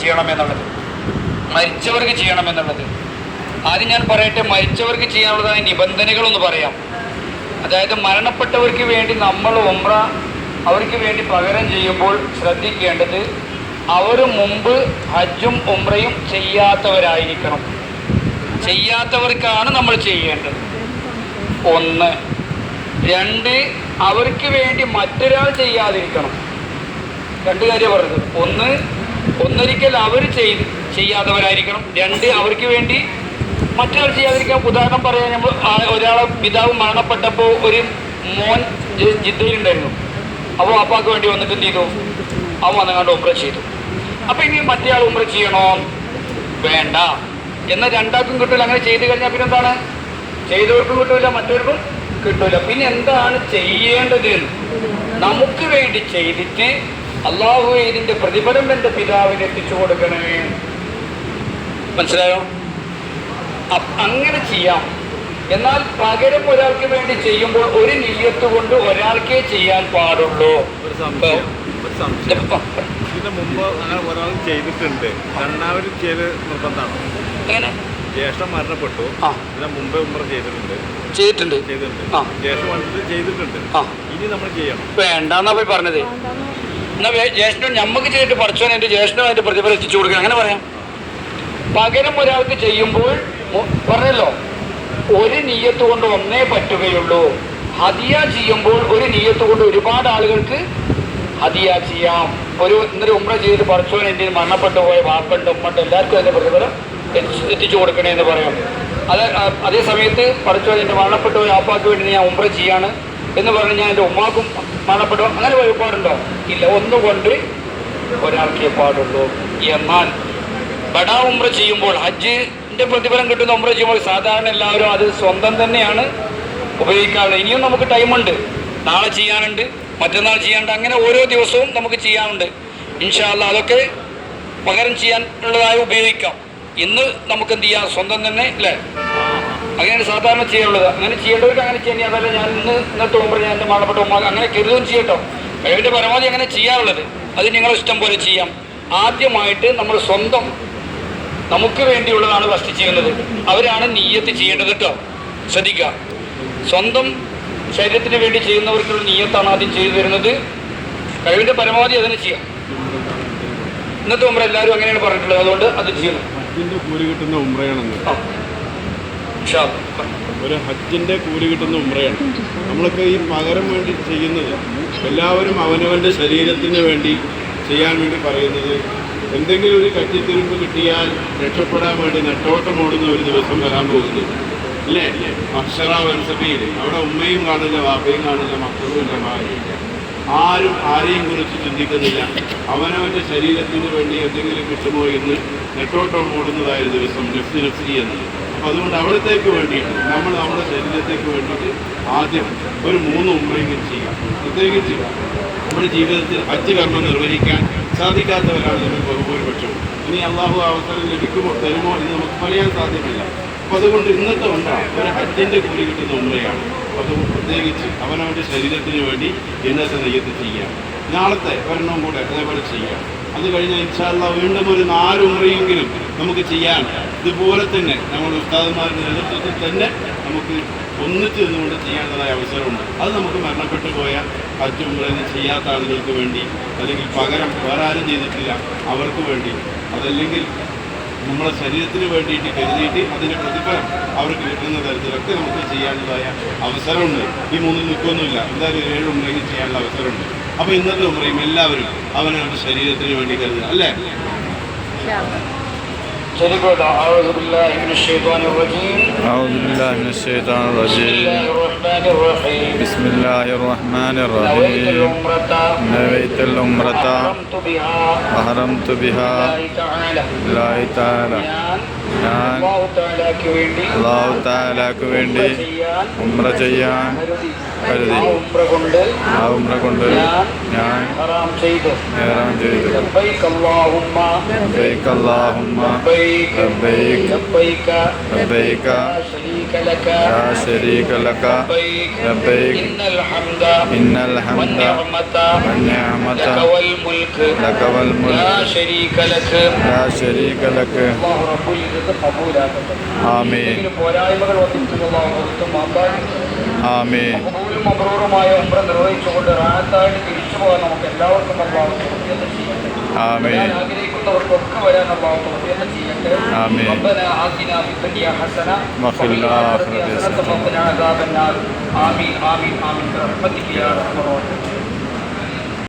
ചെയ്യണമെന്നുള്ളത്. മരിച്ചവർക്ക് ചെയ്യണമെന്നുള്ളത്. ആദ്യം ഞാൻ പറയട്ടെ മരിച്ചവർക്ക് ചെയ്യാനുള്ളതായ നിബന്ധനകളൊന്ന് പറയാം. അതായത് മരണപ്പെട്ടവർക്ക് വേണ്ടി നമ്മൾ ഒമ്ര അവർക്ക് വേണ്ടി പകരം ചെയ്യുമ്പോൾ ശ്രദ്ധിക്കേണ്ടത് അവർ മുമ്പ് ഹജ്ജും ഉംറയും ചെയ്യാത്തവരായിരിക്കണം. ചെയ്യാത്തവർക്കാണ് നമ്മൾ ചെയ്യേണ്ടത്. ഒന്ന്. രണ്ട് അവർക്ക് വേണ്ടി മറ്റൊരാൾ ചെയ്യാതിരിക്കണം. രണ്ട് കാര്യം പറഞ്ഞത്. ഒന്ന് ഒന്നൊരിക്കൽ അവർ ചെയ്ത് ചെയ്യാത്തവരായിരിക്കണം. രണ്ട് അവർക്ക് വേണ്ടി മറ്റൊരാൾ ചെയ്യാതിരിക്കാൻ ഉദാഹരണം പറയാൻ നമ്മൾ ഒരാളെ പിതാവ് മരണപ്പെട്ടപ്പോൾ ഒരു മോൻ ജിദ്ദയിലുണ്ടായിരുന്നു. അപ്പോൾ അപ്പാക്ക് വേണ്ടി വന്നിട്ട് എന്ത് ചെയ്തു? അവൻ വന്നങ്ങാണ്ട് ഉമ്ര ചെയ്തു. അപ്പം ഇനി മറ്റേ ആൾ ഉമ്ര ചെയ്യണോ? വേണ്ട. എന്നാൽ രണ്ടാൾക്കും കിട്ടില്ല അങ്ങനെ ചെയ്ത് കഴിഞ്ഞാൽ പിന്നെ എന്താണ് ചെയ്തവർക്കും കിട്ടില്ല മറ്റവർക്കും കിട്ടില്ല പിന്നെ എന്താണ് ചെയ്യേണ്ടത്? നമുക്ക് വേണ്ടി ചെയ്തിട്ട് അള്ളാഹു ഇതിന്റെ പ്രതിഫലം എന്റെ പിതാവിന് എത്തിച്ചു കൊടുക്കണമേ. മനസ്സിലായോ? അങ്ങനെ ചെയ്യാം. എന്നാൽ പകരം ഒരാൾക്ക് വേണ്ടി ചെയ്യുമ്പോൾ ഒരു നീയത്ത് കൊണ്ട് ഒരാൾക്കേ ചെയ്യാൻ പാടുള്ളൂ. ഒരു സംശയം ഒരു സംശയം. ഇപ്പൊ ഇതിന് മുമ്പ് അങ്ങനെ ഒരാൾ ചെയ്തിട്ടുണ്ട്. രണ്ടാമത് ചെയ്ത് നിർബന്ധമാണ്. എങ്ങനെ? ജ്യേഷ്ഠൻ മരണപ്പെട്ടു. ആ. ഇതിന് മുമ്പേ ഉമ്ര ചെയ്തിട്ടുണ്ട്. ചെയ്തിട്ടുണ്ട്. ചെയ്തിട്ടുണ്ട്. ആ. ജ്യേഷ്ഠൻ വന്നിട്ട് ചെയ്തിട്ടുണ്ട്. ആ. ഇനി നമ്മൾ ചെയ്യണം. വേണ്ടെന്നാ പോയി പറഞ്ഞത്. എന്നാ ജ്യേഷ്ഠനും ഞമ്മക്ക് ചെയ്തിട്ട് പഠിച്ചോൻ എന്റെ ജ്യേഷ്ഠനും അതിന്റെ പ്രതിഫലം എത്തിച്ചു കൊടുക്കണം അങ്ങനെ പറയാം. പകരം ഒരാൾക്ക് ചെയ്യുമ്പോൾ പറഞ്ഞല്ലോ ഒരു നീയത്ത് കൊണ്ട് ഒന്നേ പറ്റുകയുള്ളൂ. ഹദിയ ചെയ്യുമ്പോൾ ഒരു നീയത്ത് കൊണ്ട് ഒരുപാട് ആളുകൾക്ക് ഹദിയ ചെയ്യാം. ഒരു ഇന്നലെ ഉമ്ര ചെയ്ത് പഠിച്ചോൻ എന്റെ മരണപ്പെട്ടു പോയ വാപ്പുണ്ട് ഉമ്മണ്ട് എല്ലാവർക്കും അതിന്റെ പ്രതിഫലം എത്തിച്ചു കൊടുക്കണേ എന്ന് പറയാം. അത് അതേ സമയത്ത് പഠിച്ചോൻ എന്റെ മരണപ്പെട്ടു പോയ ആപ്പാക്ക് വേണ്ടി ഞാൻ ഉമ്ര ചെയ്യാണ് എന്ന് പറഞ്ഞ് ഞാൻ എന്റെ ഉമ്മാക്കും മരണപ്പെട്ടു അങ്ങനെ ഒരുപാടുണ്ടോ ഇല്ല ഒന്നുകൊണ്ട് ഒരാൾക്കേ പാടുള്ളൂ. എന്നാൽ ബഡാ ഉമ്ര ചെയ്യുമ്പോൾ ഹജ്ജിന്റെ പ്രതിഫലം കിട്ടുന്ന ഉമ്ര ചെയ്യുമ്പോൾ സാധാരണ എല്ലാവരും അത് സ്വന്തം തന്നെയാണ് ഉപയോഗിക്കാറുള്ളത്. ഇനിയും നമുക്ക് ടൈമുണ്ട്. നാളെ ചെയ്യാനുണ്ട് മറ്റന്നാൾ ചെയ്യാനുണ്ട് അങ്ങനെ ഓരോ ദിവസവും നമുക്ക് ചെയ്യാനുണ്ട്. ഇൻഷാല്ല അതൊക്കെ പകരം ചെയ്യാൻ ഉള്ളതായി ഉപയോഗിക്കാം. ഇന്ന് നമുക്ക് എന്ത് ചെയ്യാം? സ്വന്തം തന്നെ അല്ലേ? അങ്ങനെയാണ് സാധാരണ ചെയ്യാനുള്ളത്. അങ്ങനെ ചെയ്യേണ്ടവർക്ക് അങ്ങനെ ചെയ്യാൻ അതല്ല ഞാൻ ഇന്ന് ഇന്നത്തെ ഉമ്മർ ഞാൻ എന്റെ മാളപ്പെട്ട ഉമ്മ അങ്ങനെ കരുതും ചെയ്യട്ടോ കഴിവിന്റെ പരമാവധി അങ്ങനെ ചെയ്യാറുള്ളത് അത് നിങ്ങളെ ഇഷ്ടം പോലെ ചെയ്യാം. ആദ്യമായിട്ട് നമ്മൾ സ്വന്തം നമുക്ക് വേണ്ടിയുള്ളതാണ് ഫസ്റ്റ് ചെയ്യുന്നത്. അവരാണ് നീയത്ത് ചെയ്യേണ്ടത് കേട്ടോ. ശ്രദ്ധിക്കുക. സ്വന്തം ശരീരത്തിന് വേണ്ടി ചെയ്യുന്നവർക്കുള്ള നീയത്താണ് ആദ്യം ചെയ്തു തരുന്നത്. കഴിവിന്റെ പരമാവധി അതിനെ ചെയ്യാം. ഇന്നത്തെ ഉമ്ര എല്ലാവരും അങ്ങനെയാണ് പറഞ്ഞിട്ടുള്ളത്. അതുകൊണ്ട് അത് ചെയ്യണം. കിട്ടുന്ന ഉമ്രയാണെന്ന്. ഒരു ഹജ്ജിന്റെ കൂലി കിട്ടുന്ന ഉമ്രയാണ് നമ്മളൊക്കെ ഈ പകരം വേണ്ടി ചെയ്യുന്നത് എല്ലാവരും അവനവന്റെ ശരീരത്തിന് വേണ്ടി ചെയ്യാൻ വേണ്ടി പറയുന്നത് എന്തെങ്കിലും ഒരു കറ്റിത്തിരുമ്പ് കിട്ടിയാൽ രക്ഷപ്പെടാൻ വേണ്ടി നെട്ടോട്ടം ഓടുന്ന ഒരു ദിവസം വരാൻ പോകുന്നു അല്ലേ? അക്ഷറ വൻസഭയിൽ അവിടെ ഉമ്മയും കാണില്ല വാപ്പയും കാണില്ല മക്കളും ഇല്ല ആരും ആരെയും കുറിച്ച് ചിന്തിക്കുന്നില്ല. അവനവന്റെ ശരീരത്തിന് വേണ്ടി എന്തെങ്കിലും കിട്ടുമോ എന്ന് നെട്ടോട്ടം ഓടുന്നതായ ദിവസം നെഫ്റ്റ് നെഫ്റ്റി എന്നത്. അപ്പൊ അതുകൊണ്ട് അവിടത്തേക്ക് വേണ്ടിയിട്ട് നമ്മൾ നമ്മുടെ ശരീരത്തേക്ക് വേണ്ടിയിട്ട് ആദ്യം ഒരു മൂന്ന് ഉമ്രെങ്കിലും ചെയ്യാം. പ്രത്യേകിച്ച് നമ്മുടെ ജീവിതത്തിൽ ഹജ്ജ് കർമ്മം നിർവഹിക്കാൻ സാധിക്കാത്തവരാണ് നമ്മൾ ബഹുഭൂരിപക്ഷവും. ഇനി അള്ളാഹു അവസരം ലഭിക്കുമോ തരുമോ എന്ന് നമുക്ക് പറയാൻ സാധ്യമല്ല. അപ്പൊ അതുകൊണ്ട് ഇന്നത്തെ ഉണ്ട ഒരു അച്ഛന്റെ കൂലി കിട്ടുന്ന ഉമ്രയാണ് അപ്പൊ അത് പ്രത്യേകിച്ച് അവനവന്റെ ശരീരത്തിന് വേണ്ടി ഇന്നത്തെ നെയ്യത്ത് ചെയ്യാം. നാളത്തെ ഒരെണ്ണം കൂടെ അതേപോലെ ചെയ്യാം. അത് കഴിഞ്ഞാൽ ഇൻഷാല്ല വീണ്ടും ഒരു നാല് ഉമ്രയെങ്കിലും നമുക്ക് ചെയ്യാം. ഇതുപോലെ തന്നെ നമ്മുടെ ഉസ്താദന്മാരുടെ നേതൃത്വത്തിൽ തന്നെ നമുക്ക് ഒന്നിച്ച് നിന്നുകൊണ്ട് ചെയ്യാനുള്ളതായ അവസരമുണ്ട്. അത് നമുക്ക് മരണപ്പെട്ടു പോയ ഉമ്രയൊന്നും ചെയ്യാത്ത ആളുകൾക്ക് വേണ്ടി അല്ലെങ്കിൽ പകരം വേറെ ആരും ചെയ്തിട്ടില്ല അവർക്ക് വേണ്ടി. അതല്ലെങ്കിൽ നമ്മുടെ ശരീരത്തിന് വേണ്ടിയിട്ട് കരുതിയിട്ട് അതിന്റെ പ്രതിഫലം അവർക്ക് കിട്ടുന്ന തരത്തിലൊക്കെ നമുക്ക് ചെയ്യാനുള്ളതായ അവസരമുണ്ട്. ഈ മൂന്നിൽ നിൽക്കൊന്നുമില്ല. എന്തായാലും ഒരു ഏഴ് ഉമ്രയ്ക്ക് ചെയ്യാനുള്ള അവസരമുണ്ട്. അപ്പോൾ ഇന്നത്തെ ഉമ്രയും എല്ലാവരും അവനവരുടെ ശരീരത്തിന് വേണ്ടി കരുതുക. അല്ലേ? أعوذ بالله من الشيطان الرجيم. أعوذ بالله من الشيطان الرجيم. بسم الله الرحمن الرحيم. بسم الله الرحمن الرحيم. نويت العمرة ഉമ്രത്ത അഹറം തു ബിഹാ. ഞാൻ അള്ളാഹു താലാക്ക് വേണ്ടി ഉമ്ര ചെയ്യാൻ കരുതി. ആ ഉമ്ര കൊണ്ട് ഞാൻ ഹറാം ചെയ്തു. ലബ്ബൈക്ക് അല്ലാഹുമ്മ. ലബ്ബൈക്ക് ലബ്ബൈക ലാ ശരീക ലക. ലബ്ബൈക്ക് ഇന്നൽ ഹംദ. വൻ നിഅമത شريك لك لبيك لبيك إن الحمد إن الحمد والنعمة والنعمة لك والملك لك والملك لا شريك لك لا شريك لك അള്ളാഹു റബ്ബുൽ ഇസ്സത്ത് കബൂലാക്കട്ടെ ആമീൻ എന്തെങ്കിലും പോരായ്മകൾ വന്നിട്ടുള്ള അള്ളാഹു പുറത്തും മാപ്പാൻ ആമീൻ മകബൂലും മബ്രൂറുമായ ഉംറ നിർവഹിച്ചുകൊണ്ട് റാഹത്തായിട്ട് തിരിച്ചു പോകാൻ നമുക്ക് എല്ലാവർക്കും അള്ളാഹു തൗഫീഖ് ചെയ്യട്ടെ ആമീൻ വരാൻ ആഗ്രഹിക്കുന്നവർക്കൊക്കെ വരാൻ അള്ളാഹു തൗഫീഖ് ചെയ്യട്ടെ ആമീൻ. ربنا آتنا في الدنيا حسنة وفي الآخرة حسنة. وقنا عذاب النار آمين آمين آمين